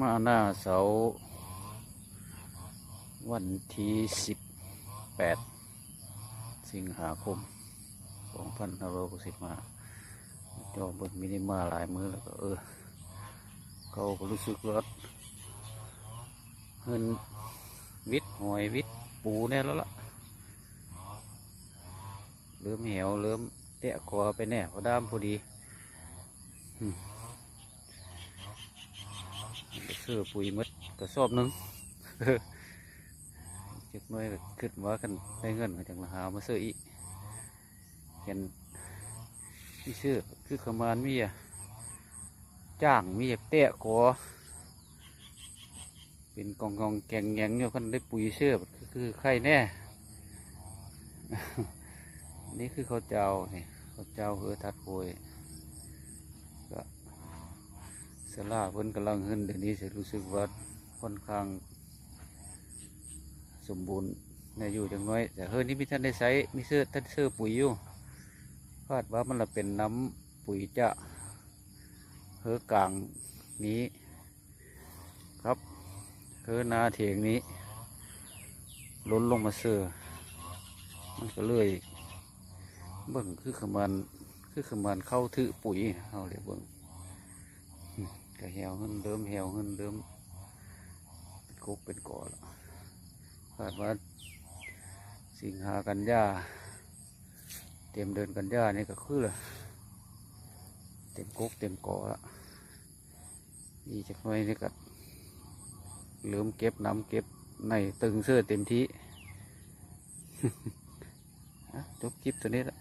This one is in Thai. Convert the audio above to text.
มาหน้าเสาวันที่สิบแปดสิงหาคมสองพันห้าร้อยหกสิบมาจอเบิ่งมินิมาหลายมือแล้วก็เออ เขาก็รู้สึกว่าเงินวิทย์หอยวิทย์ปูแน่แล้วล่ะเริ่มเหี่ยวเริ่มเตะคอไปแน่พอด้ามพอดี อืมเสื้อปุ๋ยมดกระสอบนึงเจ็บน้อยก็ขึ้นว่ากันได้เงินมาจากมาหามาซื้ออีกเห็นที่ซื้อคือขมานมีอะจ้างมีเตะคอเป็นกองกองแกงแงงอยู่กันได้ปุ๋ยเสื้อคือคือไข่แน่ นี่คือเขาเจ้านี่ข้าเจ้าเฮือทัดโพยก็ สลาเพิ่นกำลังขึ้นเดี๋ยวนี้จะรู้สึกว่าค่อนข้าง สมบูรณ์ในอยู่จังน้อย แต่เฮ้ยนี่มีท่านได้ใช้มีเสื้อท่านเสื้อปุ๋ยอยู่คาดว่ามันละเป็นน้ำปุ๋ยจะเฮือกลางนี้ ครับเฮือนาเถียงนี้ล้นลงมาเสื้อมันก็เลยเบิ่งคือขมันคือขมันเข้าถือปุ๋ยเอาเดี๋ยวเบิ่ง ก็เหวเงินเดิมเหวเงินเดิมเป็นกุกเป็นก่อแล้วคาดว่าสิงหากันยาเตรียมเดินกันยานี่ก็คือละเต็มกุกเต็มก่อละนี่จากหน้อยนี่ก็เริ่มเก็บน้ำเก็บในตึงเสื้อเต็มที่อะจบคลิปตัวนี้ละ